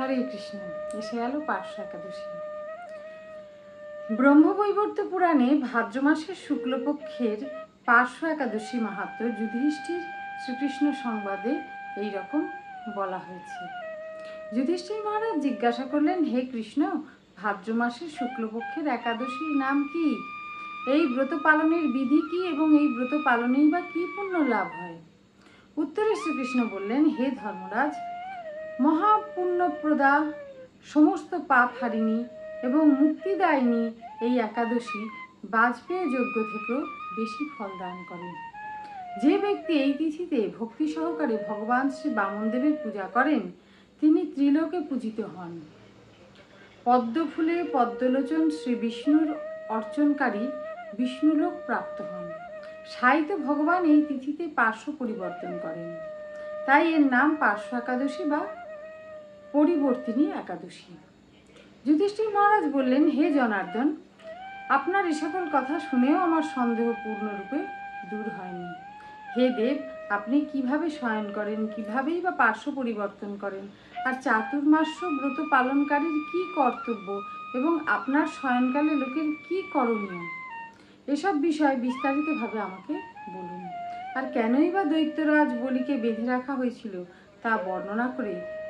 হরে কৃষ্ণ এসে গেল পার্শ্ব একাদশী। ব্রহ্মবৈবর্ত পুরাণে ভাদ্র মাসের শুক্লপক্ষের পার্শ্ব একাদশী মাহাত্ম যুধিষ্ঠির শ্রীকৃষ্ণ সংবাদে এই রকম বলা হয়েছে। যুধিষ্ঠির মহারাজ জিজ্ঞাসা করলেন, হে কৃষ্ণ, ভাদ্র মাসের শুক্লপক্ষের একাদশীর নাম কি? এই ব্রত পালনের বিধি কি এবং এই ব্রত পালনেই বা কি পুণ্য লাভ হয়? উত্তরে শ্রীকৃষ্ণ বললেন, হে ধর্মরাজ মহাপুণ্যপ্রদা, সমস্ত পাপ হারিণী এবং মুক্তিদায়িনী এই একাদশী বাজপেয় যজ্ঞ থেকেও বেশি ফল দান করেন। যে ব্যক্তি এই তিথিতে ভক্তি সহকারে ভগবান শ্রী বামনদেবের পূজা করেন, তিনি ত্রিলোকে পূজিত হন। পদ্মফুলে পদ্মলোচন শ্রী বিষ্ণুর অর্চনকারী বিষ্ণুলোক প্রাপ্ত হন। সাহিত্য ভগবান এই তিথিতে পার্শ্ব পরিবর্তন করেন। তাই এর নাম পার্শ্ব একাদশী বা পরিবর্তিনী একাদশী। যুধিষ্ঠির মহারাজ বললেন, হে জনার্দন, আপনার এ সকল কথা শুনেও আমার সন্দেহ পূর্ণরূপে দূর হয়নি। হে দেব, আপনি কীভাবে শয়ন করেন, কিভাবেই বা পার্শ্ব পরিবর্তন করেন, আর চাতুর্মাস্য ব্রত পালনকারীর কি কর্তব্য এবং আপনার শয়নকালে লোকের কি করণীয়? এসব বিষয় বিস্তারিতভাবে আমাকে বলুন। আর কেনই বা দৈত্যরাজ বলিকে বেঁধে রাখা হয়েছিল তা বর্ণনা করে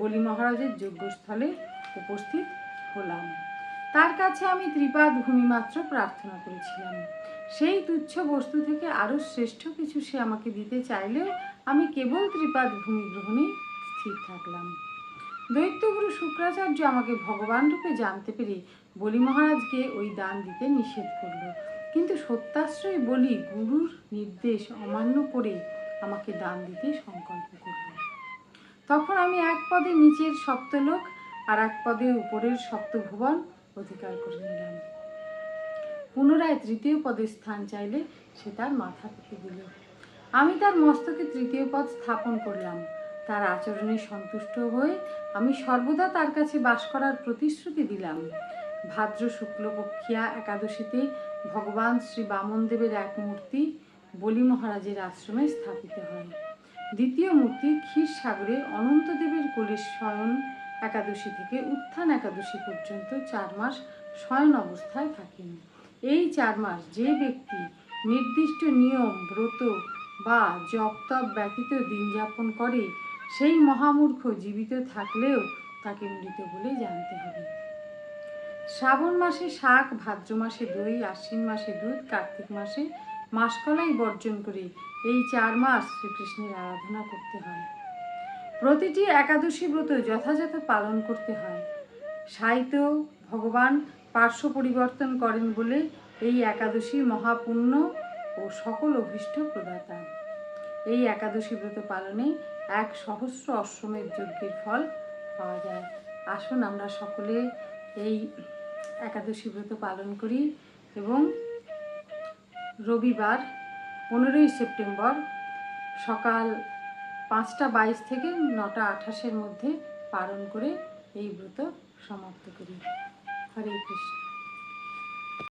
বলি মহারাজের যজ্ঞস্থলে উপস্থিত হলাম। তার কাছে আমি ত্রিপাদ ভূমি মাত্র প্রার্থনা করেছিলাম। সেই তুচ্ছ বস্তু থেকে আরও শ্রেষ্ঠ কিছু সে আমাকে দিতে চাইলেও আমি কেবল ত্রিপাদ ভূমি গ্রহণে স্থির থাকলাম। দৈত্যগুরু শুক্রাচার্য আমাকে ভগবান রূপে জানতে পেরে বলি মহারাজকে ওই দান দিতে নিষেধ করল। কিন্তু সত্যাশ্রয় বলি গুরুর নির্দেশ অমান্য করে আমাকে দান দিতে সংকল্প করল। তখন আমি এক পদে নিচের সপ্তলোক আর এক পদে উপরের সপ্তভুবন অধিকার করে নিলাম। পুনরায় তৃতীয় পদে স্থান চাইলে সে তার মাথা পেতে দিল। আমি তার মস্তকে তৃতীয় পদ স্থাপন করলাম। তার আচরণে সন্তুষ্ট হয়ে আমি সর্বদা তার কাছে বাস করার প্রতিশ্রুতি দিলাম। ভাদ্র শুক্লপক্ষিয়া একাদশীতে ভগবান শ্রী বামনদেবের এক মূর্তি বলি মহারাজের আশ্রমে স্থাপিত হয়। দ্বিতীয় মূর্তি ক্ষীরসাগরে অনন্তদেবের কোলে শয়ন একাদশী থেকে উত্থান একাদশী পর্যন্ত চার মাস শয়ন অবস্থায় থাকেন। এই চার মাস যে ব্যক্তি নির্দিষ্ট নিয়ম, ব্রত বা জপ তপ ব্যতীত দিন যাপন করে, সেই মহামূর্খ জীবিত থাকলেও তাকে মৃত বলে জানতে হবে। শ্রাবণ মাসে শাক, ভাদ্র মাসে দই, আশ্বিন মাসে দুধ, কার্তিক মাসে মাসকলাই বর্জন করে এই চার মাস শ্রীকৃষ্ণের আরাধনা করতে হয়। প্রতিটি একাদশী ব্রত যথাযথ পালন করতে হয়। সাহিত্য ভগবান পার্শ্ব পরিবর্তন করেন বলে এই একাদশী মহাপুণ্য ও সকল অভীষ্ট প্রদাতা। এই একাদশী ব্রত পালনে এক সহস্র অশ্রমের যজ্ঞের ফল পাওয়া যায়। আসুন আমরা সকলে এই একাদশী ব্রত পালন করি এবং রবিবার পনেরোই সেপ্টেম্বর সকাল পাঁচটা বাইশ থেকে নটা আঠাশের মধ্যে পালন করে এই ব্রত সমাপ্ত করি। হরে কৃষ্ণ।